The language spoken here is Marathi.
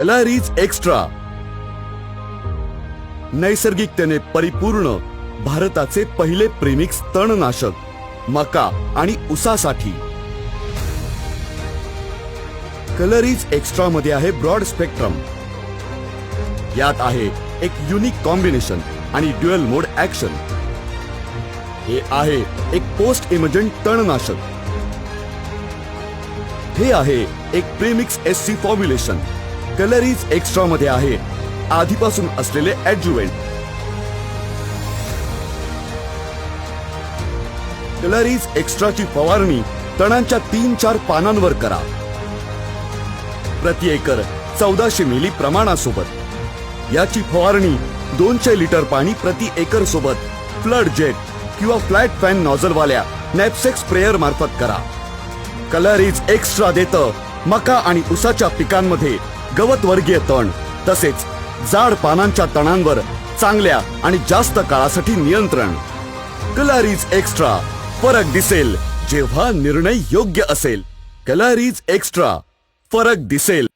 कलारीज एक्स्ट्रा नैसर्गिकतेने परिपूर्ण भारताचे पहिले प्रेमिक्स तणनाशक मका आणि उसासाठी. कलरीज एक्स्ट्रा मध्ये आहे ब्रॉड स्पेक्ट्रम. यात आहे एक युनिक कॉम्बिनेशन आणि ड्युअल मोड ऍक्शन हे आहे एक पोस्ट इमर्जंट तणनाशक हे आहे एक premix S C formulation Calaris Xtra मध्ये आहे. आधीपासून असलेले ऍडज्युवेंट कलरीज एक्स्ट्राची फवारणी तणांच्या तीन चार पानांवर करा. प्रति एकर चौदाशे मिली प्रमाणासोबत. याची फवारणी दोनशे लिटर पाणी प्रति एकर सोबत. फ्लड जेट किंवा फ्लॅट फॅन नॉझलवाल्या नॅपसेक स्प्रेयर मार्फत करा. कलरीज एक्स्ट्रा देतं मका आणि उसाच्या पिकांमध्ये गवतवर्गीय तण तसेच जाड पानांच्या तणांवर चांगल्या आणि जास्त काळासाठी नियंत्रण. कलारीज एक्स्ट्रा फरक दिसेल जेव्हा निर्णय योग्य असेल. कलारीज एक्स्ट्रा फरक दिसेल.